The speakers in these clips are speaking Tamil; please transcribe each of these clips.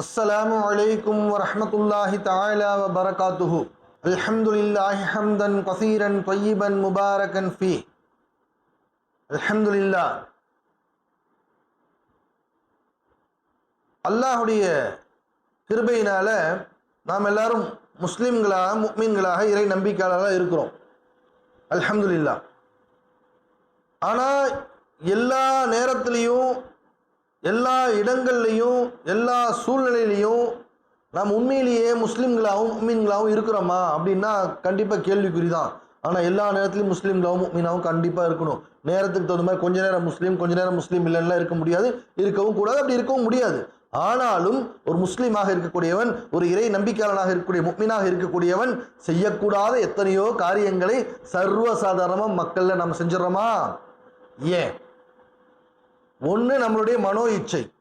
السلام عليكم ورحمة الله تعالى وبركاته الحمد لله حمدا كثيرا طيبا مباركا فيه الحمد لله அல்லாஹுடைய கிருபையினால நாம் எல்லாரும் முஸ்லிம்களாக முக்மீன்களாக இறை நம்பிக்கையாளர்களாக இருக்கிறோம் அல்ஹம்துலில்லா ஆனால் எல்லா நேரத்துலேயும் எல்லா இடங்கள்லையும் எல்லா சூழ்நிலையிலையும் நாம் உண்மையிலேயே முஸ்லீம்களாகவும் மீன்களாகவும் இருக்கிறோமா? அப்படின்னா கண்டிப்பாக கேள்விக்குறி தான் ஆனால் எல்லா நேரத்துலையும் முஸ்லீம்களாகவும் மீனாகவும் கண்டிப்பாக இருக்கணும். நேரத்துக்கு தகுந்த மாதிரி கொஞ்ச நேரம் முஸ்லீம் கொஞ்ச நேரம் முஸ்லீம் இல்லைன்னா இருக்க முடியாது. இருக்கவும் கூடாது அப்படி இருக்கவும் முடியாது. ஆனாலும் ஒரு முஸ்லீமாக இருக்கக்கூடியவன் ஒரு இறை நம்பிக்கையாளனாக இருக்கக்கூடிய முக்மீனாக இருக்கக்கூடியவன் செய்யக்கூடாத எத்தனையோ காரியங்களை சர்வசாதாரணமாக மக்களில் நம்ம செஞ்சிடறோமா? ஏன்? ஒன்று நம்மளுடைய மனோ இச்சை.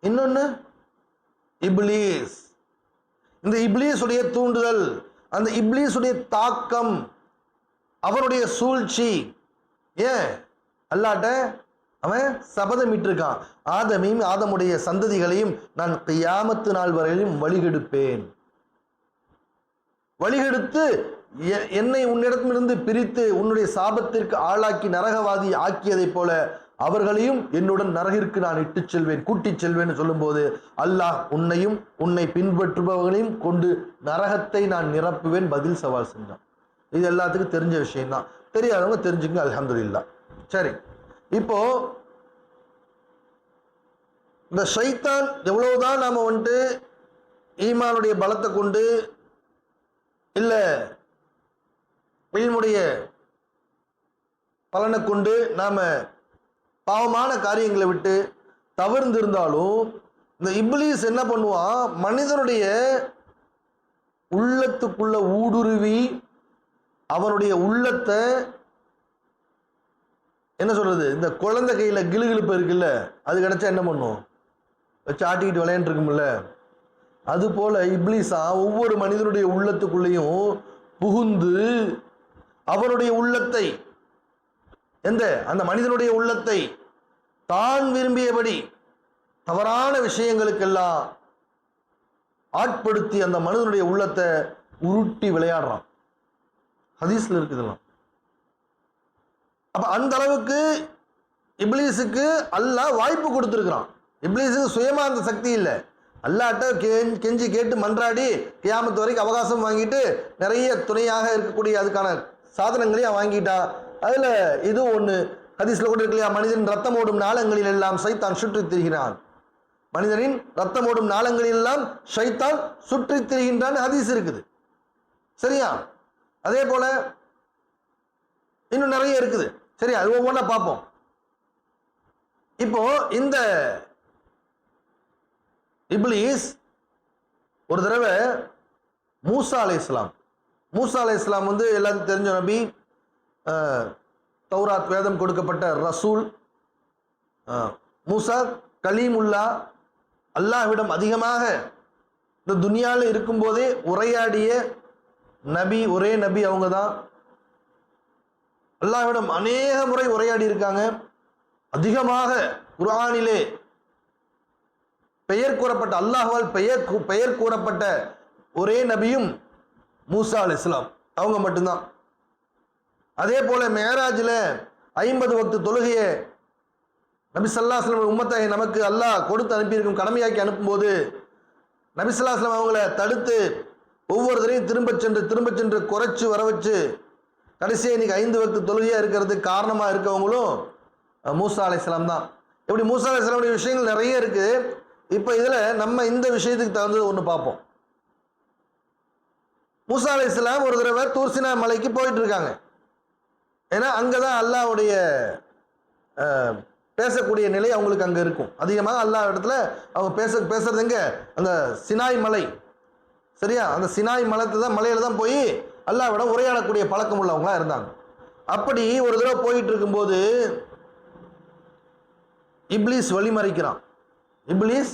இன்னொன்று இப்லீஸ் இந்த இப்லீஸுடைய தூண்டுதல் அந்த இப்லீஸுடைய தாக்கம் அவனுடைய சூழ்ச்சி. ஏன்? அல்லாட்ட அவன் சபதமிட்டிருக்கான். ஆதமையும் ஆதமுடைய சந்ததிகளையும் நான் கையாமத்து நாள் வரையிலும் வழிகெடுப்பேன். வழிகெடுத்து எ- என்னை உன்னிடத்திலிருந்து பிரித்து உன்னுடைய சாபத்திற்கு ஆளாக்கி நரகவாதி ஆக்கியதைப் போல அவர்களையும் என்னுடன் நரகிற்கு நான் இட்டுச் செல்வேன் கூட்டிச் செல்வேன் சொல்லும்போது அல்லாஹ் உன்னையும் உன்னை பின்பற்றுபவர்களையும் கொண்டு நரகத்தை நான் நிரப்புவேன் பதில் சவால் செஞ்சான். இது எல்லாத்துக்கும் தெரிஞ்ச விஷயம்தான். தெரியாதவங்க தெரிஞ்சுங்க அலமதுல்லா சரி இப்போ இந்த சைத்தான் எவ்வளவுதான் நாம் வந்துட்டு ஈமானுடைய பலத்தை கொண்டு இல்லை இல்முடைய பலனை கொண்டு நாம் பாவமான காரியங்களை விட்டு தவிர்ந்திருந்தாலும் இந்த இப்லீஸ் என்ன பண்ணுவான்? மனிதனுடைய உள்ளத்துக்குள்ள ஊடுருவி அவனுடைய உள்ளத்தை என்ன சொல்றது? இந்த குழந்தை கையில் கிளுகிழுப்பு இருக்குல்ல அது கிடைச்சா என்ன பண்ணும்? வச்சு ஆட்டிக்கிட்டு விளையாண்டுருக்கும்ல. அது போல இப்ளீஸா ஒவ்வொரு மனிதனுடைய உள்ளத்துக்குள்ளேயும் புகுந்து அவனுடைய உள்ளத்தை எந்த? அந்த மனிதனுடைய உள்ளத்தை தான் விரும்பியபடி தவறான விஷயங்களுக்கெல்லாம் ஆட்படுத்தி அந்த மனிதனுடைய உள்ளத்தை உருட்டி விளையாடுறான். ஹதீஸ்ல இருக்குதெல்லாம் அப்ப அந்த அளவுக்கு இப்லீஸுக்கு அல்லாஹ் வாய்ப்பு கொடுத்துருக்குறான். இப்லீஸுக்கு சுயமா அந்த சக்தி இல்லை. அல்லாட்ட கெஞ் கெஞ்சி கேட்டு மன்றாடி கியாமத்து வரைக்கும் அவகாசம் வாங்கிட்டு நிறைய துணையாக இருக்கக்கூடிய அதுக்கான சாதனங்களையும் வாங்கிட்டா அதுல இது ஒன்று ஹதீஸ்ல கூட இருக்கலையா மனிதன் ரத்தம் ஓடும் நாளங்களில் எல்லாம் சைத்தான் சுற்றித் திரிகிறான். மனிதனின் ரத்தம் ஓடும் நாளங்களில் எல்லாம் ஷைத்தான் சுற்றித் திரிகின்றான் ஹதீஸ் இருக்குது. சரியா? அதே போல இன்னும் நிறைய இருக்குது. சரி அது ஒவ்வொன்றா பார்ப்போம். இப்போ இந்த இப்ளீஸ் ஒரு தடவை மூசா அலை இஸ்லாம் மூசா அலை இஸ்லாம் வந்து எல்லாத்துக்கும் தெரிஞ்ச நபி தௌராத் வேதம் கொடுக்கப்பட்ட ரசூல் அஹ், மூசா கலீமுல்லா அல்லாஹ்விடம் அதிகமாக இந்த துனியாவில் இருக்கும்போதே உரையாடிய நபி ஒரே நபி அவங்க தான் அல்லாஹ்விடம் அநேக முறை உரையாடி இருக்காங்க அதிகமாக குர்ஆனிலே பெயர் கூறப்பட்ட அல்லாஹ்வால் பெயர் கூ- பெயர் கூறப்பட்ட ஒரே நபியும் மூசா அல் இஸ்லாம் அவங்க மட்டும்தான். அதே போல மேராஜில் ஐம்பது வக்து தொழுகையை நபிசல்லாஸ்லம் உம்மத்தை நமக்கு அல்லாஹ் கொடுத்து அனுப்பியிருக்கும் கடமையாக்கி அனுப்பும்போது நபிசல்லாஸ்லம் அவங்கள தடுத்து ஒவ்வொருத்தரையும் திரும்பச் சென்று திரும்பச் சென்று குறைச்சி வர வச்சு கடைசியாக இன்னைக்கு ஐந்து வக்து தொழுகையாக இருக்கிறதுக்கு காரணமாக இருக்கவங்களும் மூசா அலைஹிஸ்ஸலாம் தான். இப்படி மூசா அலையாமுடைய விஷயங்கள் நிறைய இருக்குது இப்போ இதில் நம்ம இந்த விஷயத்துக்கு தகுந்தது ஒன்று பார்ப்போம். மூசா அலையாம் ஒரு தடவை தூர்சினா மலைக்கு போயிட்டு இருக்காங்க. ஏன்னா அங்கே தான் அல்லாஹ்வுடைய பேசக்கூடிய நிலை அவங்களுக்கு அங்கே இருக்கும். அதிகமாக அல்லாஹ் இடத்துல அவங்க பேச பேசுறது எங்க? அந்த சினாய் மலை. சரியா? அந்த சினாய் மலத்தை தான் மலையில தான் போய் அல்லாவிட உரையாடக்கூடிய பழக்கம் உள்ளவங்களா இருந்தாங்க. அப்படி ஒரு தடவை போயிட்டு இருக்கும்போது இப்லீஸ் வழிமறிக்கிறான். இப்லீஸ்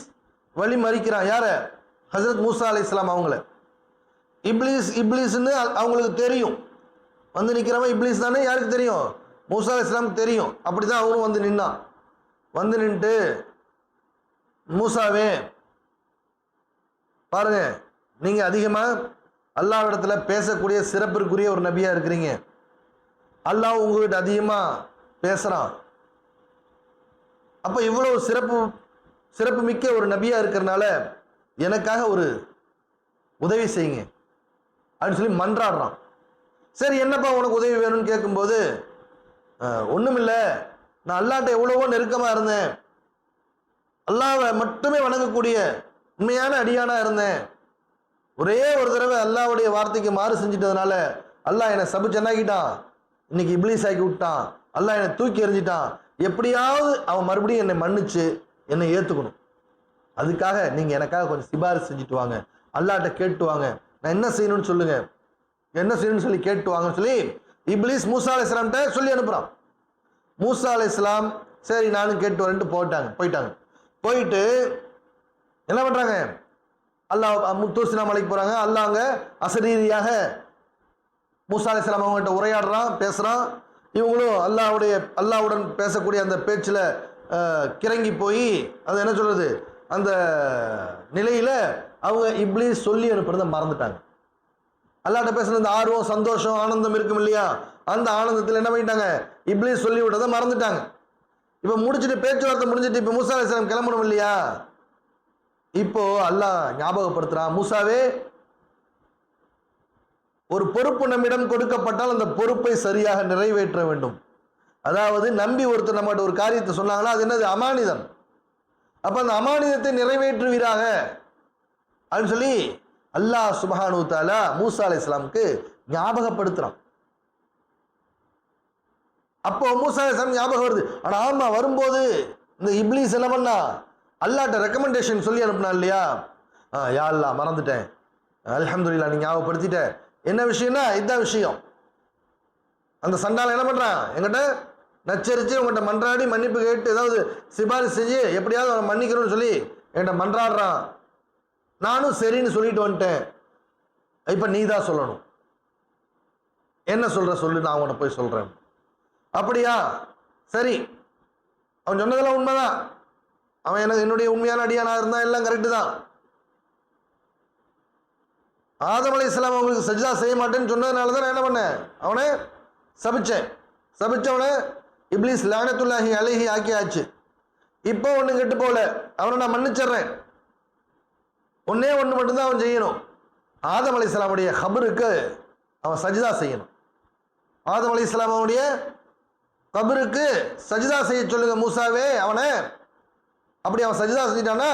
வழிமறிக்கிறான். யார? ஹசரத் மூசா அலி இஸ்லாம் அவங்கள. இப்லீஸ் இப்லீஸ்னு அவங்களுக்கு தெரியும். வந்து நிற்கிறவன் இப்ளீஸ் தானே? யாருக்கு தெரியும்? மூசா அலை இஸ்லாமுக்கு தெரியும். அப்படி தான் அவரும் வந்து நின்னான். வந்து நின்றுட்டு மூசாவே பாருங்க நீங்கள் அதிகமாக அல்லாவிடத்தில் பேசக்கூடிய சிறப்பிற்குரிய ஒரு நபியாக இருக்கிறீங்க. அல்லாஹ் உங்ககிட்ட அதிகமாக பேசுகிறான் அப்போ இவ்வளவு சிறப்பு சிறப்பு மிக்க ஒரு நபியாக இருக்கிறனால எனக்காக ஒரு உதவி செய்யுங்க. அப்படின்னு சொல்லி மன்றாடுறான். சரி என்னப்பா உனக்கு உதவி வேணும்னு கேட்கும்போது ஒன்றும் இல்லை நான் அல்லாட்ட எவ்வளவோ நெருக்கமாக இருந்தேன். அல்லாவை மட்டுமே வணங்கக்கூடிய உண்மையான அடியானா இருந்தேன். ஒரே ஒரு தடவை அல்லாவுடைய வார்த்தைக்கு மாறு செஞ்சிட்டதுனால அல்லாஹ் என்னை சபு சென்னாக்கிட்டான் இன்னைக்கு இப்ளீஸ் ஆக்கி விட்டான். அல்லாஹ் என்னை தூக்கி எறிஞ்சிட்டான். எப்படியாவது அவன் மறுபடியும் என்னை மன்னிச்சு என்னை ஏற்றுக்கணும் அதுக்காக நீங்கள் எனக்காக கொஞ்சம் சிபாரிசு செஞ்சுட்டு வாங்க. அல்லாட்ட கேட்டு வாங்க. நான் என்ன செய்யணும்னு சொல்லுங்கள் என்ன செய்யணும்னு சொல்லி கேட்டு வாங்கன்னு சொல்லி இப்ளீஸ் மூசா அலி இஸ்லாம்கிட்ட சொல்லி அனுப்புகிறான் மூசா அலி இஸ்லாம் சரி நானும் கேட்டு வரேன்ட்டு போயிட்டாங்க போயிட்டாங்க. போயிட்டு என்ன பண்ணுறாங்க அல்லாஹ் முத்தூசினா மலைக்கு போகிறாங்க அல்லாஹ் அங்கே அசரீதியாக மூசா அலி இஸ்லாம் அவங்ககிட்ட உரையாடுறான் பேசுகிறான் இவங்களும் அல்லாஹ்வுடைய அல்லாஹ்வுடன் பேசக்கூடிய அந்த பேச்சில் கிறங்கி போய் அது என்ன சொல்கிறது அந்த நிலையில் அவங்க இப்ளீஸ் சொல்லி அனுப்புறதை மறந்துட்டாங்க. அல்லாட்ட பேசுன அந்த ஆர்வம் சந்தோஷம் ஆனந்தம் இருக்கும் இல்லையா? அந்த ஆனந்தத்தில் என்ன பண்ணிட்டாங்க? இப்ளீஸ் சொல்லி விட்டதை மறந்துட்டாங்க. இப்போ முடிச்சுட்டு பேச்சுவார்த்தை முடிஞ்சிட்டு இப்போ மூசா அலிஸ்லாம் கிளம்பணும் இல்லையா? இப்போ அல்லாஹ் ஞாபகப்படுத்துறான் மூசாவே ஒரு பொறுப்பு நம்மிடம் கொடுக்கப்பட்டால் அந்த பொறுப்பை சரியாக நிறைவேற்ற வேண்டும். அதாவது நம்பி ஒருத்தர் நம்மகிட்ட ஒரு காரியத்தை சொன்னாங்கன்னா அது என்னது? அமானிதம். அப்போ அந்த அமானிதத்தை நிறைவேற்றுவீராக. அப்படின்னு சொல்லி அல்லாஹ் சுபஹானு தாலா மூசா அலை இஸ்லாமுக்கு ஞாபகப்படுத்துறான். அப்போ மூசா அலை இஸ்லாம் ஞாபகம் வருது. ஆனா ஆமா வரும்போது இந்த இப்ளீஸ் என்ன பண்ணா? அல்லாட்ட ரெக்கமெண்டேஷன் சொல்லி அனுப்புனா இல்லையா? ஆ யா அல்லா மறந்துட்டேன். அலமதுல்லா நீ ஞாபகப்படுத்திட்ட. என்ன விஷயம்னா இதுதான் விஷயம். அந்த சண்டால என்ன பண்றான்? என்கிட்ட நச்சரிச்சு உங்கள்கிட்ட மன்றாடி மன்னிப்பு கேட்டு ஏதாவது சிபாரிசு செஞ்சு எப்படியாவது அவனை மன்னிக்கணும்னு சொல்லி என்கிட்ட மன்றாடுறான். நானும் சரின்னு சொல்லிட்டு வந்துட்டேன். இப்போ நீ தான் சொல்லணும். என்ன சொல்ற சொல்லு நான் அவனை போய் சொல்றேன். அப்படியா? சரி. அவன் சொன்னதெல்லாம் உண்மைதான். அவன் எனக்கு என்னுடைய உண்மையான அடியானா இருந்தா எல்லாம் கரெக்டு தான். ஆதம் அலி இஸ்லாம் அவங்களுக்கு சஜிதா செய்ய மாட்டேன்னு சொன்னதுனால தான் நான் என்ன பண்ணேன்? அவனை சபிச்சேன். சபிச்சவனை இப்ளீஸ் லானத்துல்லாஹி அழகி ஆக்கியாச்சு. இப்போ ஒன்றும் கெட்டு போகல. அவனை நான் மன்னிச்சிடுறேன். ஒன்னே ஒன்று மட்டும்தான் அவன் செய்யணும். ஆதம் அலி இஸ்லாமுடைய ஹபருக்கு அவன் சஜிதா செய்யணும். ஆதம் அலி இஸ்லாமுடைய கபருக்கு சஜிதா செய்ய சொல்லுங்க மூசாவே அவனை. அப்படி அவன் சஜிதா செஞ்சிட்டான்னா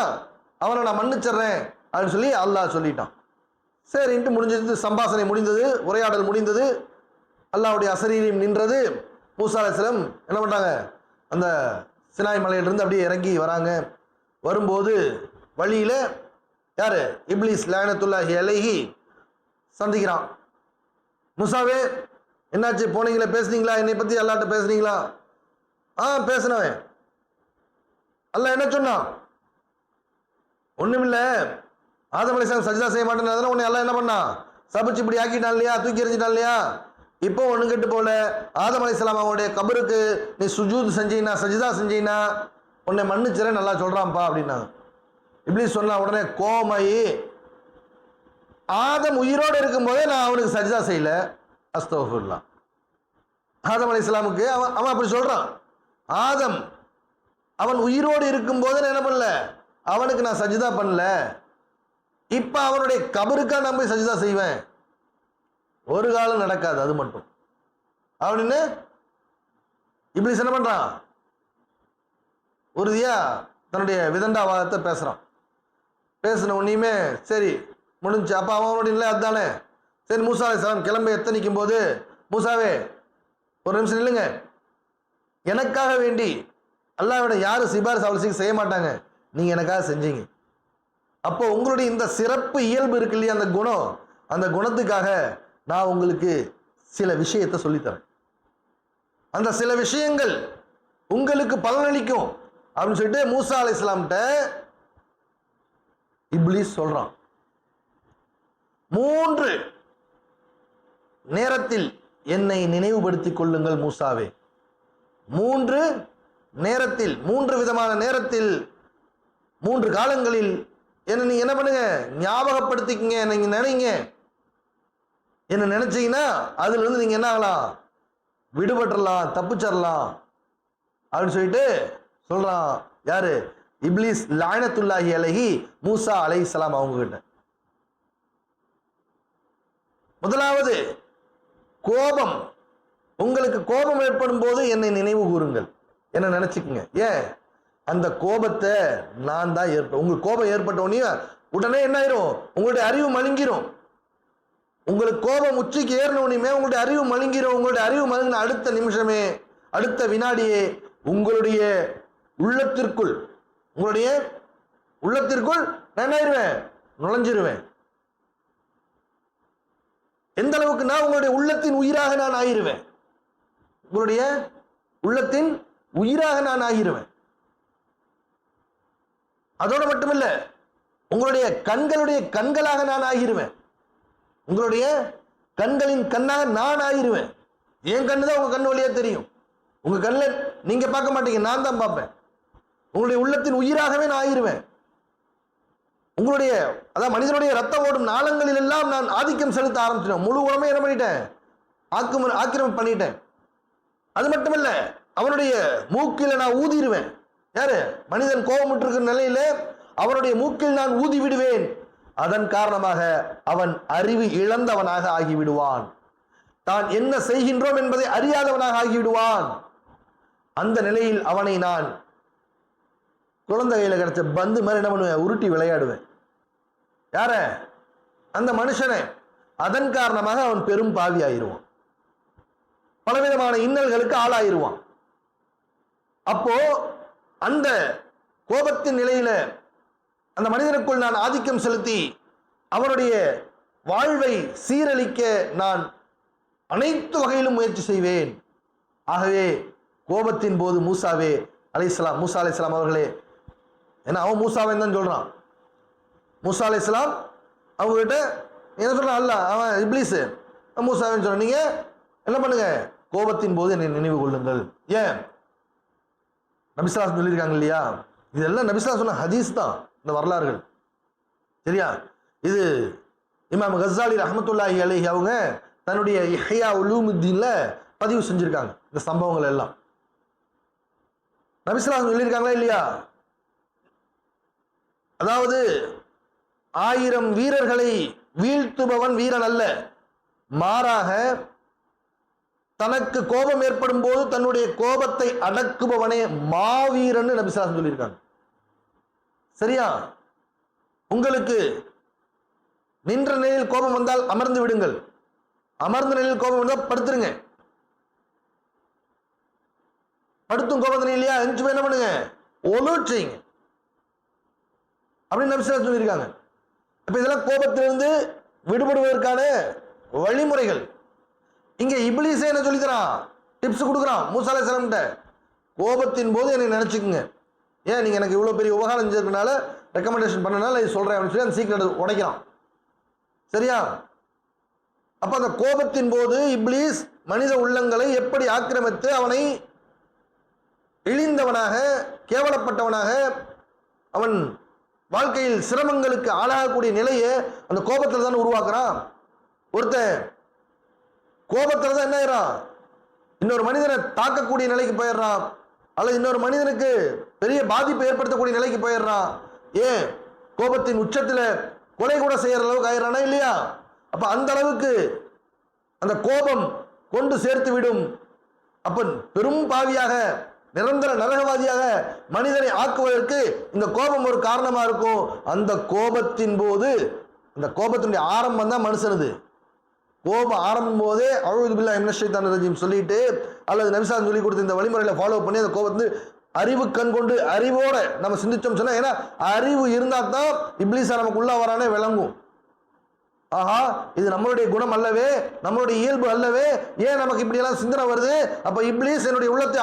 அவனை நான் மன்னிச்சிடுறேன் அப்படின்னு சொல்லி அல்லாஹ் சொல்லிட்டான். சரின்ட்டு முடிஞ்சது சம்பாசனை முடிந்தது உரையாடல் முடிந்தது. அல்லாவுடைய அசரீரியம் நின்றது. மூசா அலிஸ்லம் என்ன பண்ணுறாங்க அந்த சினாய் மலையிலிருந்து அப்படியே இறங்கி வராங்க. வரும்போது வழியில் யார்? இப்ளீஸ் லேனத்துல்லாஹி அலைஹி. சந்திக்கிறான். முசாவே என்னாச்சு? போனீங்களா பேசுனீங்களா? என்னை பற்றி அல்லாட்ட பேசுனீங்களா? ஆ பேசினவன். அல்ல என்ன சொன்னான்? ஒன்றுமில்ல ஆதம் அலிஸ்லாம் சஜிதா செய்ய மாட்டேன்னு உன்னை எல்லாம் என்ன பண்ணான்? சபிச்சு இப்படி ஆக்கிட்டான் இல்லையா? தூக்கி எறிஞ்சிட்டான் இல்லையா? இப்போ ஒன்று கெட்டு போல. ஆதம் அலிஸ்லாம் அவனுடைய கபருக்கு நீ சுஜூத் செஞ்சீங்கன்னா சஜிதா செஞ்சீங்கன்னா உன்னை மன்னிச்சிட நல்லா சொல்கிறான்ப்பா அப்படின்னாங்க இப்படி சொன்ன உடனே கோமாயி ஆதம் உயிரோடு இருக்கும்போதே நான் அவனுக்கு சஜிதா செய்யல. அஸ்தோஃபுல்லா ஆதம் அலி இஸ்லாமுக்கு அவன் அவன் அப்படி சொல்கிறான் ஆதம் அவன் உயிரோடு இருக்கும்போது நான் என்ன பண்ணல? அவனுக்கு நான் சஜிதா பண்ணல. இப்போ அவனுடைய கபருக்கா நான் போய் சஜிதா செய்வேன். ஒரு காலம் நடக்காது அது மட்டும். அப்படின்னு இப்படி என்ன பண்ணுறான் உறுதியாக தன்னுடைய விதண்டாவாதத்தை பேசுகிறான் பேசின உன்னையுமே சரி முடிஞ்சு. அப்போ அவனோட இல்லை அதுதானே? சரி மூசா அலைஹிஸ்ஸலாம் கிளம்ப எத்தனிக்கும் போது மூசாவே ஒரு நிமிஷம் நில்லுங்க. எனக்காக வேண்டி அல்லாவிட யாரும் சிபாரிசு அவசியம் செய்ய மாட்டாங்க? நீங்கள் எனக்காக செஞ்சீங்க. அப்போ உங்களுடைய இந்த சிறப்பு இயல்பு இருக்கு இல்லையா அந்த குணம்? அந்த குணத்துக்காக நான் உங்களுக்கு சில விஷயத்தை சொல்லித்தரேன். அந்த சில விஷயங்கள் உங்களுக்கு பலனளிக்கும். அப்படின்னு சொல்லிட்டு மூசா அலி இஸ்லாம்கிட்ட இப்ளீஸ் சொல்றான். மூன்று நேரத்தில் என்னை நினைவுபடுத்திக் கொள்ளுங்கள் மூசாவே. மூன்று நேரத்தில் மூன்று விதமான நேரத்தில் மூன்று காலங்களில் என்ன நீங்க என்ன பண்ணுங்க? ஞாபகப்படுத்திக்கங்க நீங்க நினைங்க. என்ன நினைச்சீங்கன்னா அதுல இருந்து நீங்க என்ன ஆகலாம்? விடுபட்டுறலாம் தப்பிச்சிடலாம் அப்படின்னு சொல்லிட்டு சொல்றான். யாரு? இப்லீஸ் லாயனத்துல்லாஹி அலஹி மூசா அலைஹிஸ்ஸலாம் அவங்க கிட்ட முதலாவது கோபம். உங்களுக்கு கோபம் ஏற்படும் போது என்னை நினைவு கூறுங்கள். என்ன நினைச்சுக்குங்க? ஏன்? அந்த கோபத்தை நான் தான் ஏற்ப உங்களுக்கு கோபம் ஏற்பட்ட உடனே உடனே என்ன ஆயிரும்? உங்களுடைய அறிவு மழுங்கிரும். உங்களுக்கு கோபம் உச்சிக்கு ஏறின உங்களுடைய அறிவு மழுங்கிரும். உங்களுடைய அறிவு மழுங்கின அடுத்த நிமிஷமே அடுத்த வினாடியே உங்களுடைய உள்ளத்திற்குள் உங்களுடைய உள்ளத்திற்குள் நான் என்ன நுழைஞ்சிருவேன். எந்த அளவுக்கு நான் உங்களுடைய உள்ளத்தின் உயிராக நான் ஆகிருவேன்? உங்களுடைய உள்ளத்தின் உயிராக நான் ஆகிருவேன். அதோடு மட்டுமில்ல உங்களுடைய கண்களுடைய கண்களாக நான் ஆகிருவேன். உங்களுடைய கண்களின் கண்ணாக நான் ஆகிருவேன். என் கண்ணு தான் உங்க கண் வழியா தெரியும். உங்க கண்ணில் நீங்க பார்க்க மாட்டீங்க நான் தான் பார்ப்பேன். உங்களுடைய உள்ளத்தின் உயிராகவே நான் ஆகிருவேன் உங்களுடைய அதான் மனிதனுடைய ரத்தம் ஓடும் நாளங்களில் எல்லாம் நான் ஆதிக்கம் செலுத்த ஆரம்பிச்சிட்டேன். முழு உடம்பை என்ன பண்ணிட்டேன்? ஆக்கிரம ஆக்கிரமிப்பு பண்ணிட்டேன். அது மட்டுமல்ல அவனுடைய மூக்கில் நான் ஊதிடுவேன். யாரு? மனிதன் கோபமுற்றிருக்கிற நிலையில அவனுடைய மூக்கில் நான் ஊதி விடுவேன் அதன் காரணமாக அவன் அறிவு இழந்தவனாக ஆகிவிடுவான். தான் என்ன செய்கின்றோம் என்பதை அறியாதவனாக ஆகிவிடுவான். அந்த நிலையில் அவனை நான் குழந்தை கையில் கிடச்ச பந்து மாதிரி என்ன பண்ணுவேன்? உருட்டி விளையாடுவேன். யார? அந்த மனுஷனை. அதன் காரணமாக அவன் பெரும் பாவி ஆயிருவான் பலவிதமான இன்னல்களுக்கு ஆளாயிருவான். அப்போ அந்த கோபத்தின் நிலையில அந்த மனிதனுக்குள் நான் ஆதிக்கம் செலுத்தி அவனுடைய வாழ்வை சீரழிக்க நான் அனைத்து வகையிலும் முயற்சி செய்வேன். ஆகவே கோபத்தின் போது மூசாவே அலைஹிஸ்ஸலாம் மூசா அலைஹிஸ்ஸலாம் அவர்களே ஏன்னா அவன் மூசாவை தான் சொல்கிறான் மூசா அலி இஸ்லாம் அவங்ககிட்ட என்ன சொல்கிறான் அல்ல அவன் இப்ளீஸு மூசாவின்னு சொல்றான் நீங்கள் என்ன பண்ணுங்க? கோபத்தின் போது என்னை நினைவு கொள்ளுங்கள். ஏன்? நபிஸ்லாம் சொல்லியிருக்காங்க இல்லையா? இதெல்லாம் நபிஸ்லாம் சொன்ன ஹதீஸ் தான். இந்த வரலாறுகள். சரியா? இது இமாம் கசாலி ரஹமத்துல்லாஹி அலிஹி அவங்க தன்னுடைய இஹ்யா உலூமுத்தீனில் பதிவு செஞ்சுருக்காங்க. இந்த சம்பவங்கள் எல்லாம். நபிஸ்லாம் சொல்லியிருக்காங்களா இல்லையா? அதாவது ஆயிரம் வீரர்களை வீழ்த்துபவன் வீரன் அல்ல. மாறாக தனக்கு கோபம் ஏற்படும் போது தன்னுடைய கோபத்தை அடக்குபவனே மாவீரன்னு நபிசாசன் சொல்லியிருக்காங்க. சரியா? உங்களுக்கு நின்ற நிலையில் கோபம் வந்தால் அமர்ந்து விடுங்கள். அமர்ந்த நிலையில் கோபம் வந்தால் படுத்துருங்க. படுத்தும் கோபம் இல்லையா? எஞ்சி என்ன பண்ணுங்க? ஒலு அப்படின்னு நபிசாசம் சொல்லியிருக்காங்க. இப்ப இதெல்லாம் கோபத்திலிருந்து விடுபடுவதற்கான வழிமுறைகள். இங்க இப்லீஸே என்ன சொல்லித்தரான்? டிப்ஸ் கொடுக்குறான். மூசாலே சலம்கிட்ட கோபத்தின் போது என்னை நினச்சிக்கோங்க. ஏன்? நீங்கள் எனக்கு இவ்வளோ பெரிய உபகாரம் செஞ்சதுனால ரெக்கமெண்டேஷன் பண்ணனால இது சொல்கிறேன் அப்படின்னு சொல்லி அந்த சீக்கிரம் உடைக்கிறான். சரியா? அப்போ அந்த கோபத்தின் போது இப்லீஸ் மனித உள்ளங்களை எப்படி ஆக்கிரமித்து அவனை இழிந்தவனாக கேவலப்பட்டவனாக அவன் வாழ்க்கையில் சிரமங்களுக்கு ஆளாகக்கூடிய நிலையை அந்த கோபத்தில் தான் உருவாக்குறான். ஒருத்தன் கோபத்தில் தான் என்ன ஆயிரான் இன்னொரு மனிதனை தாக்கக்கூடிய நிலைக்கு போயிடுறான். அல்லது இன்னொரு மனிதனுக்கு பெரிய பாதிப்பை ஏற்படுத்தக்கூடிய நிலைக்கு போயிடுறான். ஏன்? கோபத்தின் உச்சத்தில் கொலை கூட செய்கிற அளவுக்கு ஆயிடுறானா இல்லையா? அப்போ அந்த அளவுக்கு அந்த கோபம் கொண்டு சேர்த்து விடும் அப்போ பெரும் பாவியாக நிரந்தர நரகவாதியாக மனிதனை ஆக்குவதற்கு இந்த கோபம் ஒரு காரணமாக இருக்கும். அந்த கோபத்தின் போது அந்த கோபத்தினுடைய ஆரம்பம் தான் மனுஷனது. கோபம் ஆரம்பம் போதே அழுது பில்லா இம்னஷைத்தான் ரஜீம் சொல்லிட்டு அல்லது நபிசான் சொல்லி கொடுத்த இந்த வழிமுறையில் ஃபாலோ பண்ணி அந்த கோபத்தை அறிவு கண் கொண்டு அறிவோட நம்ம சிந்திச்சோம் சொன்னா ஏன்னா அறிவு இருந்தால் தான் இப்ளீஸா நமக்கு உள்ள வரானே விளங்கும். ஆஹா இது நம்மளுடைய குணம் அல்லவே நம்மளுடைய இயல்பு அல்லவே ஏன் நமக்கு இப்படியெல்லாம் சிந்தனை வருது? அப்ப இப்ளீஸ் என்னுடைய உள்ளத்தை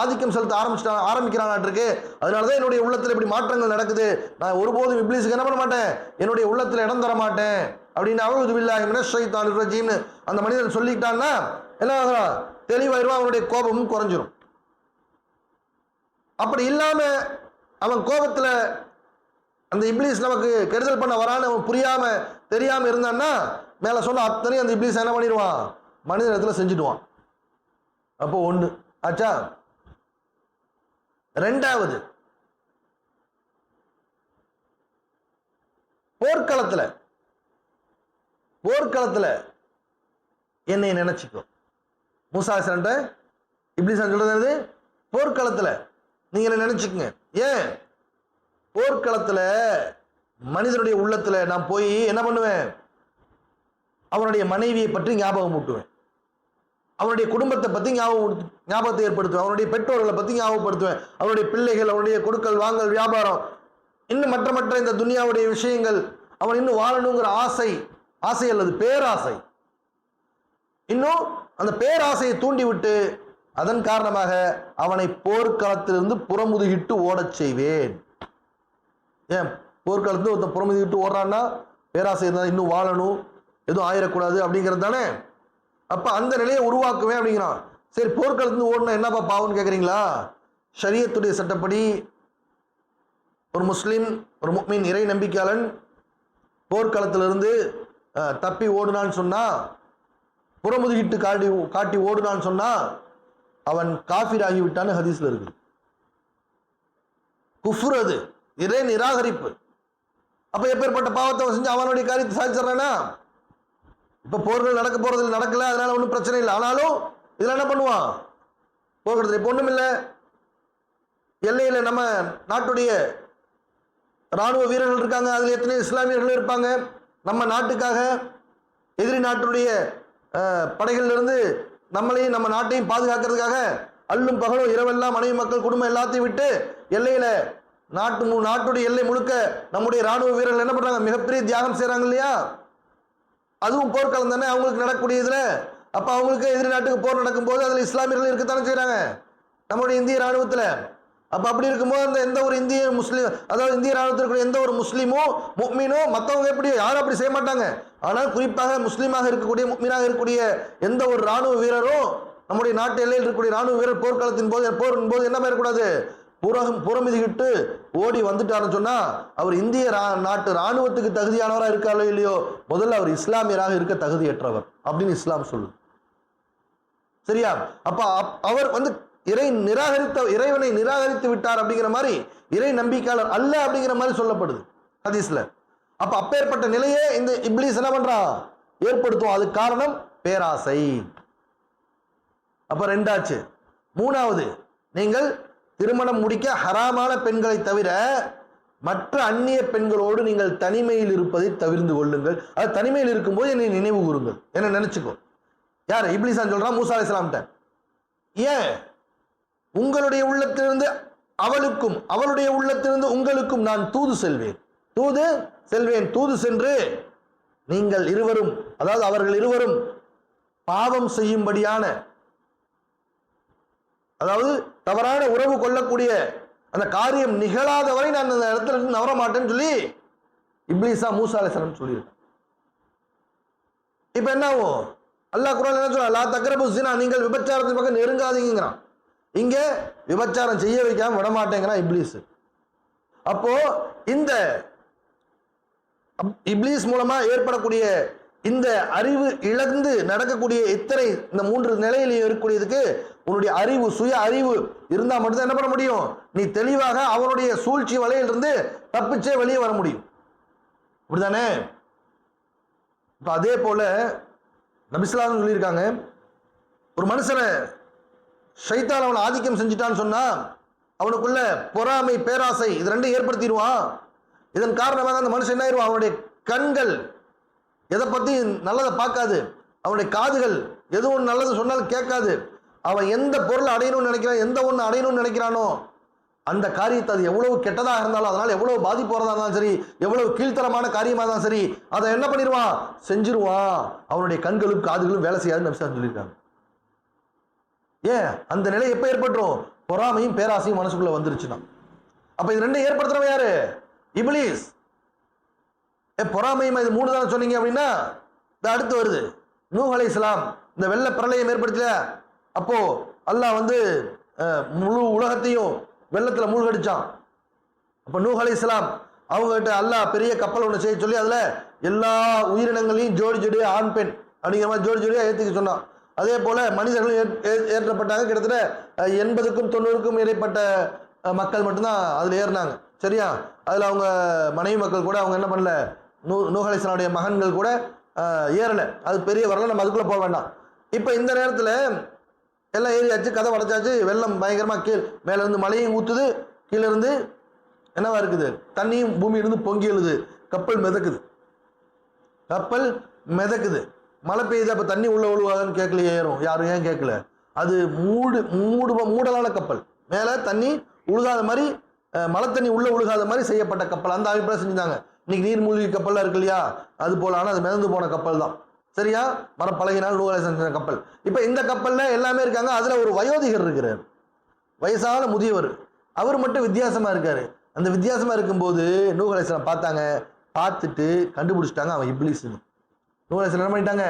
ஆதிக்கம் செலுத்த ஆரம்பிச்சிட்டா ஆரம்பிக்கிறானாட்டிருக்கு. அதனால தான் என்னுடைய உள்ளத்தில் இப்படி மாற்றங்கள் நடக்குது. நான் ஒருபோதும் இப்ளீஸுக்கு என்ன பண்ண மாட்டேன்? என்னுடைய உள்ளத்தில் இடம் தர மாட்டேன். அப்படின்னு அழுது பில்லாஹி மினஷைத்தான் ரஜீம்னு அந்த மனிதன் சொல்லிக்கிட்டான்னா என்ன ஆகலாம் தெளிவாயிருவா அவனுடைய கோபமும் குறைஞ்சிரும். அப்படி இல்லாம அவன் கோபத்துல அந்த இப்ளீஸ் நமக்கு கெடுதல் பண்ண வரான்னு அவன் புரியாம தெரியாம இருந்தான்னா மேல சொன்ன அத்தனையும் அந்த இப்ளீஸ் என்ன பண்ணிடுவான்? மனித இடத்துல செஞ்சுடுவான். அப்போ ஒன்று ஆச்சா ரெண்டாவது. போர்க்களத்துல போர்க்களத்துல என்னை நினைச்சுக்கோ. மூசா சண்ட இப்படி சொல்றது போர்க்களத்தில். போர்க்களத்துல என்ன நினைச்சுக்கங்க. ஏன்? போர்க்களத்துல மனிதனுடைய உள்ளத்துல நான் போய் என்ன பண்ணுவேன்? அவனுடைய மனைவியை பற்றி ஞாபகம் ஊட்டுவேன். அவனுடைய குடும்பத்தை பத்தி ஞாபகம் ஞாபகத்தை ஏற்படுத்துவேன். அவனுடைய பெற்றோர்களை பத்தி ஞாபகப்படுத்துவேன். அவனுடைய பிள்ளைகள் அவனுடைய கொடுக்கல் வாங்கல் வியாபாரம். இன்னும் மற்ற மற்ற இந்த துனியாவுடைய விஷயங்கள் அவன் இன்னும் வாழணுங்கிற ஆசை ஆசை அல்லது பேராசை. இன்னும் அந்த பேராசையை தூண்டிவிட்டு அதன் காரணமாக அவனை போர்க்களத்திலிருந்து புறமுதுகிட்டு ஓடச் செய்வேன். ஏன்? போர்க்களத்துல ஒருத்தன் புறமுதுகிட்டு ஓடுறான்னா பேராசை இருந்தால் இன்னும் வாழணும் எதுவும் ஆயிடக்கூடாது அப்படிங்கிறது தானே? அப்ப அந்த நிலையை உருவாக்குவேன் அப்படிங்கிறான். சரி போர்க்களத்துல ஓடினா என்னப்பா பாவம்னு கேட்குறீங்களா ஷரியத்துடைய சட்டப்படி ஒரு முஸ்லீம் ஒரு முக்மீன் இறை நம்பிக்கையாளன் போர்க்களத்திலிருந்து தப்பி ஓடுனான்னு சொன்னா புறமுதுகிட்டு காட்டி காட்டி ஓடுனான்னு சொன்னா அவன் காஃபிர் ஆகிவிட்டான்னு ஹதீஸ்ல இருக்கு. குஃப்ரு அது. இறை நிராகரிப்பு. அப்ப எப்பேற்பட்ட பாவத்தை செஞ்சு அவனுடைய காரியத்தை சாதிச்சிடறானா? இப்ப போர்கள் நடக்க போறது நடக்கல அதனால ஒன்றும் பிரச்சனை இல்லை. ஆனாலும் இதுல என்ன பண்ணுவான்? போகிறது இப்போ ஒண்ணும் இல்லை. எல்லையில நம்ம நாட்டுடைய ராணுவ வீரர்கள் இருக்காங்க. அதுல எத்தனை இஸ்லாமியர்கள் இருப்பாங்க. நம்ம நாட்டுக்காக எதிரி நாட்டுடைய படைகளிலிருந்து இருந்து நம்மளையும் நம்ம நாட்டையும் பாதுகாக்கிறதுக்காக அல்லும் பகலும் இரவெல்லாம் மனைவி மக்கள் குடும்பம் எல்லாத்தையும் விட்டு எல்லையில நாட்டு மு- நாட்டுடைய எல்லை முழுக்க நம்முடைய ராணுவ வீரர்கள் என்ன பண்ணுறாங்க மிகப்பெரிய தியாகம் செய்கிறாங்க இல்லையா? அதுவும் போர்க்களம் தானே அவங்களுக்கு நடக்கக்கூடிய இதில். அப்போ அவங்களுக்கு எதிரி நாட்டுக்கு போர் நடக்கும்போது அதில் இஸ்லாமியர்கள் இருக்கத்தானே செய்கிறாங்க நம்முடைய இந்திய ராணுவத்தில் அப்போ அப்படி இருக்கும்போது அந்த எந்த ஒரு இந்திய முஸ்லீம் அதாவது இந்திய ராணுவத்தில் எந்த ஒரு முஸ்லீமோ முக்மீனோ மற்றவங்க எப்படி யாரும் அப்படி செய்ய மாட்டாங்க. ஆனால் குறிப்பாக முஸ்லீமாக இருக்கக்கூடிய முக்மீனாக இருக்கக்கூடிய எந்த ஒரு ராணுவ வீரரும் நம்முடைய நாட்டு எல்லையில் இருக்கக்கூடிய ராணுவ வீரர் போர்க்களத்தின் போது போரின் போது என்ன பண்ணக்கூடாது? புறம் புறமிதிக்கிட்டு ஓடி வந்துட்டாருன்னு சொன்னா அவர் இந்திய ரா- நாட்டு ராணுவத்துக்கு தகுதியானவராக இருக்காரோ இல்லையோ முதல்ல அவர் இஸ்லாமியராக இருக்க தகுதியற்றவர் அப்படின்னு இஸ்லாம் சொல்லுது. சரியா? அப்ப அப்- அவர் வந்து இறை நிராகரித்த இறைவனை நிராகரித்து விட்டார் அப்படிங்கிற மாதிரி இறை நம்பிக்கையாளர் அல்ல அப்படிங்கிற மாதிரி சொல்லப்படுது ஹதீஸ்ல. அப்ப அப்பேற்பட்ட நிலையே இந்த இப்ளீஸ் என்ன பண்றான் ஏற்படுத்தும். அதுக்கு காரணம் பேராசை. அப்ப ரெண்டாச்சு. மூணாவது நீங்கள் திருமணம் முடிக்க ஹராமான பெண்களை தவிர மற்ற அந்நிய பெண்களோடு நீங்கள் தனிமையில் இருப்பதை தவிர்ந்து கொள்ளுங்கள். அது தனிமையில் இருக்கும்போது என்னை நினைவு கூறுங்கள். என்ன நினைச்சுக்கோ. யார்? இப்ளிசான் சொல்றான் மூசா அலிஸ்லாம்கிட்ட ஏன்? உங்களுடைய உள்ளத்திலிருந்து அவளுக்கும் அவளுடைய உள்ளத்திலிருந்து உங்களுக்கும் நான் தூது செல்வேன். தூது செல்வேன். தூது சென்று நீங்கள் இருவரும் அதாவது அவர்கள் இருவரும் பாவம் செய்யும்படியான அதாவது தவறான உறவு கொள்ளக்கூடிய அந்த காரியம் நிகழாத வரை நான் அந்த இடத்துல இருந்து நவர மாட்டேன்னு சொல்லி இப்ளீஸா மூசா அலிஸ்லாம் சொல்லியிருக்கேன் இப்போ என்ன ஆகும்? அல்லாஹ் குரான் என்ன சொல்ல அல்லா தக்கரபு ஜினா நீங்கள் விபச்சாரத்தின் பக்கம் நெருங்காதீங்கிறான் இங்கே விபச்சாரம் செய்ய வைக்காம விட மாட்டேங்கிறான் அப்போ இந்த அப்- இப்லீஸ் மூலமா ஏற்படக்கூடிய இந்த அறிவு இழந்து நடக்கக்கூடிய இத்தனை இந்த மூன்று நிலையிலையும் இருக்கக்கூடியதுக்கு உன்னுடைய அறிவு சுய அறிவு இருந்தா மட்டும்தான் என்ன பண்ண முடியும்? நீ தெளிவாக அவனுடைய சூழ்ச்சி வலையிலிருந்து தப்பிச்சே வெளியே வர முடியும். அப்படிதானே இப்ப அதே போல நபிஸ்லாம் சொல்லியிருக்காங்க ஒரு மனுஷனை ஷைத்தான் அவனை ஆதிக்கம் செஞ்சுட்டான்னு சொன்னா அவனுக்குள்ள பொறாமை பேராசை இது ரெண்டும் ஏற்படுத்திடுவான். இதன் காரணமாக அந்த மனுஷன் என்ன ஆயிடுவான் அவனுடைய கண்கள் எதை பத்தி நல்லதை பார்க்காது. அவனுடைய காதுகள் எது ஒன்று நல்லது சொன்னாலும் கேட்காது. அவன் எந்த பொருளை அடையணும்னு நினைக்கிறான் எந்த ஒன்று அடையணும்னு நினைக்கிறானோ அந்த காரியத்தை அது எவ்வளவு கெட்டதாக இருந்தாலும் அதனால எவ்வளவு பாதிப்பு இருந்தாலும் சரி எவ்வளவு கீழ்த்தரமான காரியமாக இருந்தாலும் சரி அதை என்ன பண்ணிடுவான்? செஞ்சிருவான். அவனுடைய கண்களும் காதுகளும் வேலை செய்யாதுன்னு நபிசான் சொல்லியிருக்காங்க. ஏன்? அந்த நிலை எப்போ ஏற்பட்டுரும்? பொறாமையும் பேராசையும் மனசுக்குள்ளே வந்துருச்சுன்னா. அப்போ இது ரெண்டும் ஏற்படுத்துறவன் யாரு? இப்ளீஸ் ஏ பொறாமையும் இது மூணு தான் சொன்னீங்க அப்படின்னா இது அடுத்து வருது. நூஹ் இஸ்லாம் இந்த வெள்ள பிரளயம் ஏற்படுத்தல அப்போ அல்லாஹ் வந்து முழு உலகத்தையும் வெள்ளத்தில் மூழ்கடிச்சான். அப்போ நூஹ் இஸ்லாம் அவங்ககிட்ட அல்லாஹ் பெரிய கப்பல் ஒன்று செய்ய சொல்லி அதில் எல்லா உயிரினங்களையும் ஜோடி ஜோடியா ஆண் பெண் அப்படிங்கிற மாதிரி ஜோடி ஜோடியாக ஏற்றிக்க சொன்னான். அதே போல் மனிதர்களும் ஏ- ஏற்றப்பட்டாங்க. கிட்டத்தட்ட எண்பதுக்கும் தொண்ணூறுக்கும் இடைப்பட்ட மக்கள் மட்டும்தான் அதில் ஏறினாங்க. சரியா? அதில் அவங்க மனைவி மக்கள் கூட அவங்க என்ன பண்ணல? நூ நூகலேசனுடைய மகன்கள் கூட ஏறலை. அது பெரிய வரல நம்ம அதுக்குள்ளே போக வேண்டாம். இப்போ இந்த நேரத்தில் எல்லாம் ஏறியாச்சு கதை உடச்சாச்சு வெள்ளம் பயங்கரமாக கீழ் மேலேருந்து மழையும் ஊற்றுது கீழேருந்து என்னவா இருக்குது? தண்ணியும் பூமியிலிருந்து பொங்கி எழுது. கப்பல் மிதக்குது. கப்பல் மிதக்குது. மழை பெய்யுது அப்போ தண்ணி உள்ள விழுவாதுன்னு கேட்கல ஏறும். யாரும் ஏன் கேட்கல? அது மூடு மூடு மூடலான கப்பல். மேலே தண்ணி உழுகாத மாதிரி மழை தண்ணி உள்ள உழுகாத மாதிரி செய்யப்பட்ட கப்பல். அந்த அமைப்பில் செஞ்சுருந்தாங்க. இன்னைக்கு நீர்மூழ்கி கப்பல்லாம் இருக்கு இல்லையா? அது போல. ஆனால் அது மிதந்து போன கப்பல் தான். சரியா? மரப்பழகினால் நூலை செஞ்ச கப்பல். இப்போ இந்த கப்பல்ல எல்லாமே இருக்காங்க. அதில் ஒரு வயோதிகர் இருக்கிறார். வயசான முதியவர். அவர் மட்டும் வித்தியாசமா இருக்காரு. அந்த வித்தியாசமா இருக்கும்போது நூகலேசனை பார்த்தாங்க. பார்த்துட்டு கண்டுபிடிச்சிட்டாங்க அவன் இப்ளீஸ்னு நூகலேசன் என்ன பண்ணிட்டாங்க?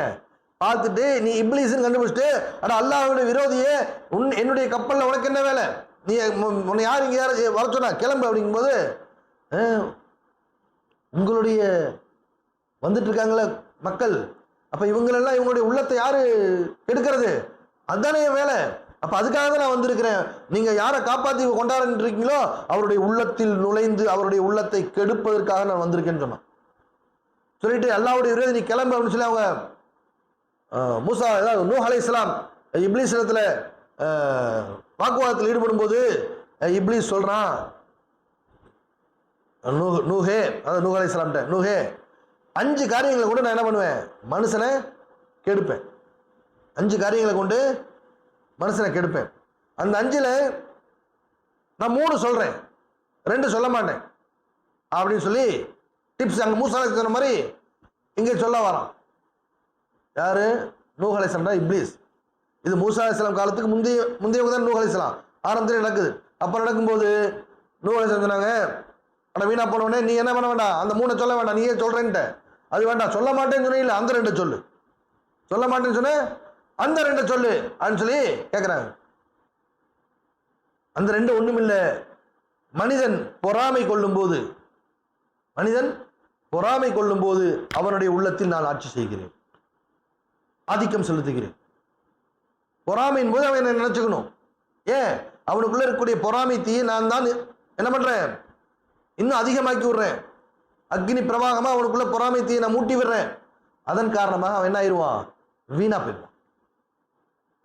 பார்த்துட்டு நீ இப்ளீஸ்னு கண்டுபிடிச்சிட்டு ஆனால் அல்லாஹ்வுடைய விரோதியே உன் என்னுடைய கப்பலில் உனக்கு என்ன வேலை? நீ உன்னை யார் இங்கே யார் வர சொன்னா கிளம்பு அப்படிங்கும்போது உங்களுடைய வந்துட்டுருக்காங்களே மக்கள் அப்போ இவங்களெல்லாம் இவங்களுடைய உள்ளத்தை யார் கெடுக்கிறது? அதுதானே என் வேலை. அப்போ அதுக்காக தான் நான் வந்திருக்கிறேன். நீங்கள் யாரை காப்பாற்றி கொண்டாடிட்டு இருக்கீங்களோ அவருடைய உள்ளத்தில் நுழைந்து அவருடைய உள்ளத்தை கெடுப்பதற்காக நான் வந்திருக்கேன்னு சொன்னான். சொல்லிட்டு அல்லாவுடைய விரோதி நீ கிளம்பு அப்படின்னு சொல்லி அவங்க மூசா ஏதாவது நூ அலை இஸ்லாம் இப்லீஸ் இடத்துல வாக்குவாதத்தில் ஈடுபடும் போது சொல்கிறான் இப்லீஸ் நூ நூஹே அதாவது நூஹ் அலை இஸ்லாம்கிட்ட நூஹே அஞ்சு காரியங்களை கொண்டு நான் என்ன பண்ணுவேன்? மனுஷனை கெடுப்பேன். அஞ்சு காரியங்களை கொண்டு மனுஷனை கெடுப்பேன். அந்த அஞ்சில் நான் மூணு சொல்கிறேன் ரெண்டு சொல்ல மாட்டேன். அப்படின்னு சொல்லி டிப்ஸ் அங்கே மூசாலை சொன்ன மாதிரி இங்கே சொல்ல வரான். யாரு? நூஹலை சண்டா இப்ளீஸ். இது மூசா அலிஸ்லாம் காலத்துக்கு முந்தைய முந்தையவங்க தான் நூஹ் அலைஹிஸ்ஸலாம் ஆரம்பத்தில் நடக்குது. அப்போ நடக்கும்போது நூஹ் அலைஹிஸ்ஸலாம் சொன்னாங்க ஆனால் வீணா போனவனே நீ என்ன பண்ண வேண்டாம்? அந்த மூணை சொல்ல வேண்டாம். நீயே சொல்கிறேன்ட்ட அது வேண்டாம். சொல்ல மாட்டேன்னு சொன்னீங்களே அந்த ரெண்டை சொல்லு. சொல்ல மாட்டேன்னு சொன்ன அந்த ரெண்டை சொல்லு அப்படின்னு சொல்லி கேட்குறாங்க அந்த ரெண்டு ஒண்ணுமில்ல. மனிதன் பொறாமை கொள்ளும்போது மனிதன் பொறாமை கொள்ளும்போது அவனுடைய உள்ளத்தில் நான் ஆட்சி செய்கிறேன். ஆதிக்கம் செலுத்துகிறேன். பொறாமையின் போது அவன் என்ன நினைச்சுக்கணும்? ஏன்? அவனுக்குள்ள இருக்கக்கூடிய பொறாமை தீயை நான் தான். என்ன பண்றேன்? இன்னும் அதிகமாக்கி விடுறேன். அக்னி பிரவாகமாக அவனுக்குள்ள பொறாமை தீயை நான் மூட்டி விடுறேன். அதன் காரணமாக அவன் என்ன ஆயிடுவான்? வீணா போயிடுவான்.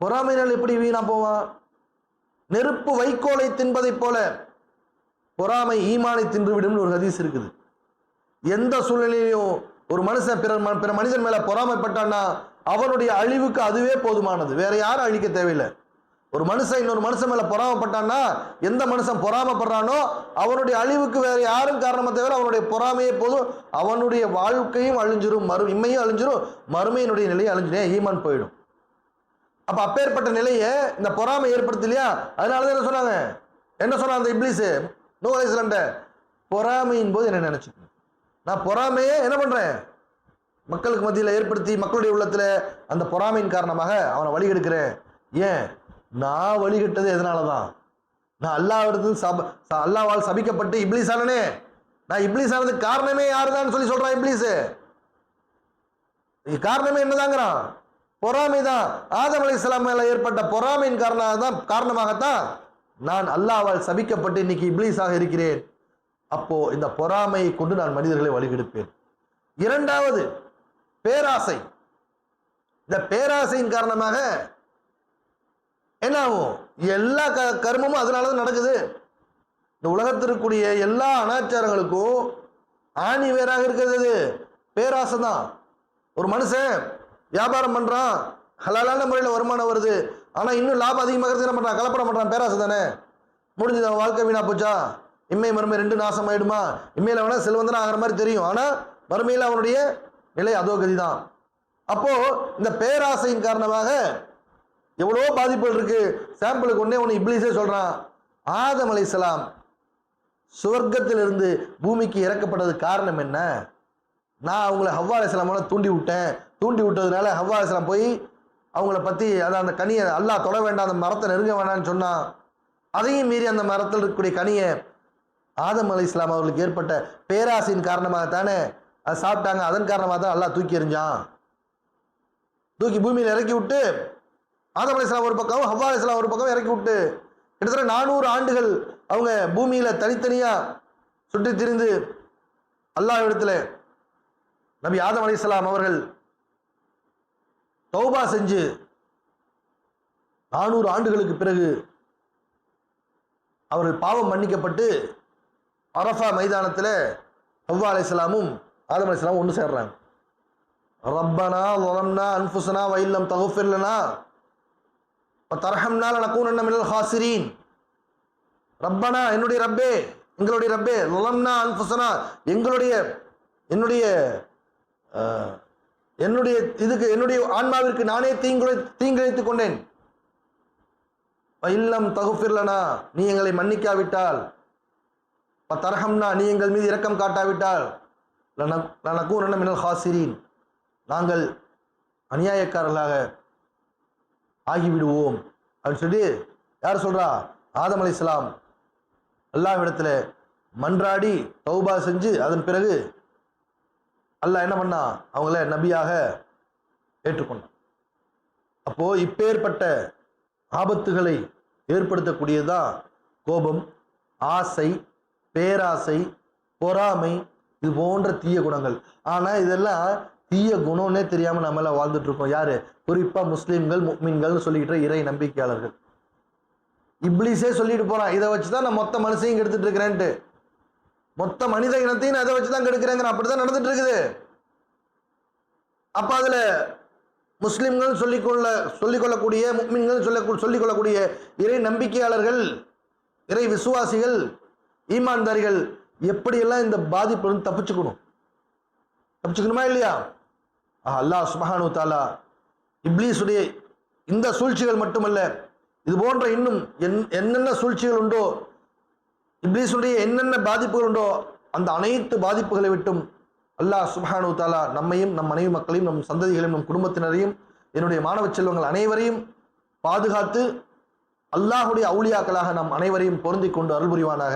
பொறாமையினால் எப்படி வீணா போவான்? நெருப்பு வைக்கோலை தின்பதைப் போல பொறாமை ஈமானை தின்றுவிடும்னு ஒரு ஹதீஸ் இருக்குது. எந்த சூழ்நிலையிலும் ஒரு மனுஷன் பிற பிற மனிதன் மேல பொறாமைப்பட்டான்னா அவனுடைய அழிவுக்கு அதுவே போதுமானது. வேற யாரும் அழிக்க தேவையில்லை. ஒரு மனுஷன் இன்னொரு மனுஷன் மேல பொறாமைப்பட்டான்னா எந்த மனுஷன் பொறாமைப்படுறானோ அவனுடைய அழிவுக்கு வேற யாரும் காரணமா தவிர அவனுடைய பொறாமையே போதும். அவனுடைய வாழ்க்கையும் அழிஞ்சிரும் மறு இம்மையும் அழிஞ்சிரும். மறுமையினுடைய நிலையை அழிஞ்சிடும் ஈமான் போயிடும். அப்ப அப்பேற்பட்ட நிலையை இந்த பொறாமை ஏற்படுத்து இல்லையா அதனால தான் என்ன சொன்னாங்க? என்ன சொன்னான் அந்த இப்ளீஸு நூகலேஸ்லண்ட பொறாமையின் போது என்ன நினைச்சுக்கணும் நான் பொறாமையே என்ன பண்றேன்? மக்களுக்கு மத்தியில் ஏற்படுத்தி மக்களுடைய உள்ளத்தில் அந்த பொறாமையின் காரணமாக அவனை வழிகெடுக்கிறேன் ஏன்? நான் வழிகட்டது எதனால தான் நான் அல்லாவிடத்து சப அல்லாவால் சபிக்கப்பட்டு இப்ளீஸ் ஆனனே நான் இப்ளீஸ் ஆனதுக்கு காரணமே யாருதான்னு சொல்லி சொல்கிறான் இப்ளீஸு. காரணமே என்னதாங்கிறான்? பொறாமை தான் ஆதம் அலி மேல ஏற்பட்ட பொறாமையின் காரணமாக தான் காரணமாகத்தான் நான் அல்லாவால் சபிக்கப்பட்டு இன்னைக்கு இப்ளீஸாக இருக்கிறேன். அப்போ இந்த பொறாமையை கொண்டு நான் மனிதர்களை வழிகெடுப்பேன் இரண்டாவது பேராசை. இந்த பேராசையின் காரணமாக என்ன ஆகும் எல்லா க கர்மமும் அதனால தான் நடக்குது. இந்த உலகத்தில் இருக்கக்கூடிய எல்லா அனாச்சாரங்களுக்கும் ஆணி வேறாக இருக்கிறது பேராசை தான். ஒரு மனுஷன் வியாபாரம் பண்ணுறான் ஹலாலான முறையில் வருமானம் வருது. ஆனால் இன்னும் லாபம் அதிகமாக என்ன பண்ணுறான் கலப்படம் பண்ணுறான் பேராசை தானே. முடிஞ்சது அவன் வாழ்க்கை வீணா போச்சா? இம்மை மறுமை ரெண்டு நாசம் ஆயிடுமா இம்மையில் வேணால் செல்வந்தனா ஆகிற மாதிரி தெரியும். ஆனால் மறுமையில் அவனுடைய நிலை அதோகதி தான் அப்போது இந்த பேராசையின் காரணமாக எவ்வளோ பாதிப்புகள் இருக்கு? சாம்பிளுக்கு ஒன்னே ஒன்று இப்ளீஸே சொல்கிறான் ஆதம் அலைஹிஸ்ஸலாம் சுவர்க்கத்திலிருந்து பூமிக்கு இறக்கப்பட்டது காரணம் என்ன? நான் அவங்கள ஹவ்வா அலைஹிஸ்ஸலாமோட தூண்டி விட்டேன். தூண்டி விட்டதுனால ஹவ்வா போய் அவங்கள பற்றி அதை அந்த கனியை அல்லாஹ் தொட வேண்டாம் அந்த மரத்தை நெருங்க வேண்டாம்னு சொன்னான். அதையும் மீறி அந்த மரத்தில் இருக்கக்கூடிய கனியை ஆதம் அலி இஸ்லாம் அவர்களுக்கு ஏற்பட்ட பேராசையின் காரணமாக தானே அது சாப்பிட்டாங்க. அதன் காரணமாக தான் அல்லாஹ் தூக்கி எறிஞ்சான். தூக்கி பூமியில் இறக்கி விட்டு ஆதம் அலிஸ்லாம் ஒரு பக்கம் ஹவ்வா அலிஸ்லாம் ஒரு பக்கம் இறக்கி விட்டு கிட்டத்தட்ட நானூறு ஆண்டுகள் அவங்க பூமியில் தனித்தனியாக சுற்றி திரிந்து அல்லாஹ் இடத்துல நபி ஆதம் அலிஸ்லாம் அவர்கள் தௌபா செஞ்சு நானூறு ஆண்டுகளுக்கு பிறகு அவர்கள் பாவம் மன்னிக்கப்பட்டு அரஃபா மைதானத்தில் ஹவ்வா அலிஸ்லாமும் ஆதம் அலிஸ்லாம் ஒன்று சேர்றாங்க. ரப்பனா வலம்னா அன்ஃபுசனா வைல்லம் தகுஃபிர்லனா தரஹம்னா என்ன மினல் ஹாசிரீன். ரப்பனா என்னுடைய ரப்பே எங்களுடைய ரப்பே. லலம்னா அன்ஃபுசனா எங்களுடைய என்னுடைய என்னுடைய இதுக்கு என்னுடைய ஆன்மாவிற்கு நானே தீங்குழை தீங்கிழைத்துக் கொண்டேன். இல்லம் தகுஃபிர்லனா நீ எங்களை மன்னிக்காவிட்டால். தரஹம்னா நீ எங்கள் மீது இரக்கம் காட்டாவிட்டால். லனக்கூன் மினல் ஹாசிரீன். நாங்கள் அநியாயக்காரர்களாக ஆகிவிடுவோம். அப்படின்னு சொல்லி யார் சொல்றா? ஆதம் அலைஹிஸ்ஸலாம் அல்லாஹ்விடத்தில் மன்றாடி தௌபா செஞ்சு அதன் பிறகு அல்லாஹ் என்ன பண்ணா? அவங்கள நபியாக ஏற்றுக்கொண்டான். அப்போ இப்பேற்பட்ட ஆபத்துகளை ஏற்படுத்தக்கூடியதுதான் கோபம் ஆசை பேராசை பொறாமை இது போன்ற தீய குணங்கள். ஆனால் இதெல்லாம் தீய குணம்னே தெரியாமல் நம்ம வாழ்ந்துட்டு இருக்கோம். யாரு? குறிப்பாக முஸ்லீம்கள் முக்மீன்கள்னு சொல்லிக்கிட்டு இறை நம்பிக்கையாளர்கள். இப்ளீஸே சொல்லிட்டு போகிறான் இதை வச்சு தான் நான் மொத்த மனுஷையும் கெடுத்துட்டு இருக்கிறேன்ட்டு. மொத்த மனித இனத்தையும் நான் இதை வச்சுதான் கெடுக்கிறேங்கிற அப்படிதான் நடந்துட்டு இருக்குது. அப்போ அதில் முஸ்லீம்கள் சொல்லிக்கொள்ள சொல்லிக்கொள்ளக்கூடிய முக்மீன்கள் சொல்ல சொல்லிக்கொள்ளக்கூடிய இறை நம்பிக்கையாளர்கள் இறை விசுவாசிகள் ஈமான்தாரிகள் எப்படியெல்லாம் இந்த பாதிப்பிலிருந்து தப்பிச்சுக்கணும்? தப்பிச்சுக்கணுமா இல்லையா? அல்லாஹ் சுபஹானு தாலா இப்ளீஸுடைய இந்த சூழ்ச்சிகள் மட்டுமல்ல இது போன்ற இன்னும் என் என்னென்ன சூழ்ச்சிகள் உண்டோ இப்ளீஸுடைய என்னென்ன பாதிப்புகள் உண்டோ அந்த அனைத்து பாதிப்புகளை விட்டும் அல்லாஹ் சுபஹானு தாலா நம்மையும் நம் மனைவி மக்களையும் நம் சந்ததிகளையும் நம் குடும்பத்தினரையும் என்னுடைய மாணவ செல்வங்கள் அனைவரையும் பாதுகாத்து அல்லாஹுடைய அவுளியாக்களாக நம் அனைவரையும் பொருந்திக் கொண்டு அருள் புரிவானாக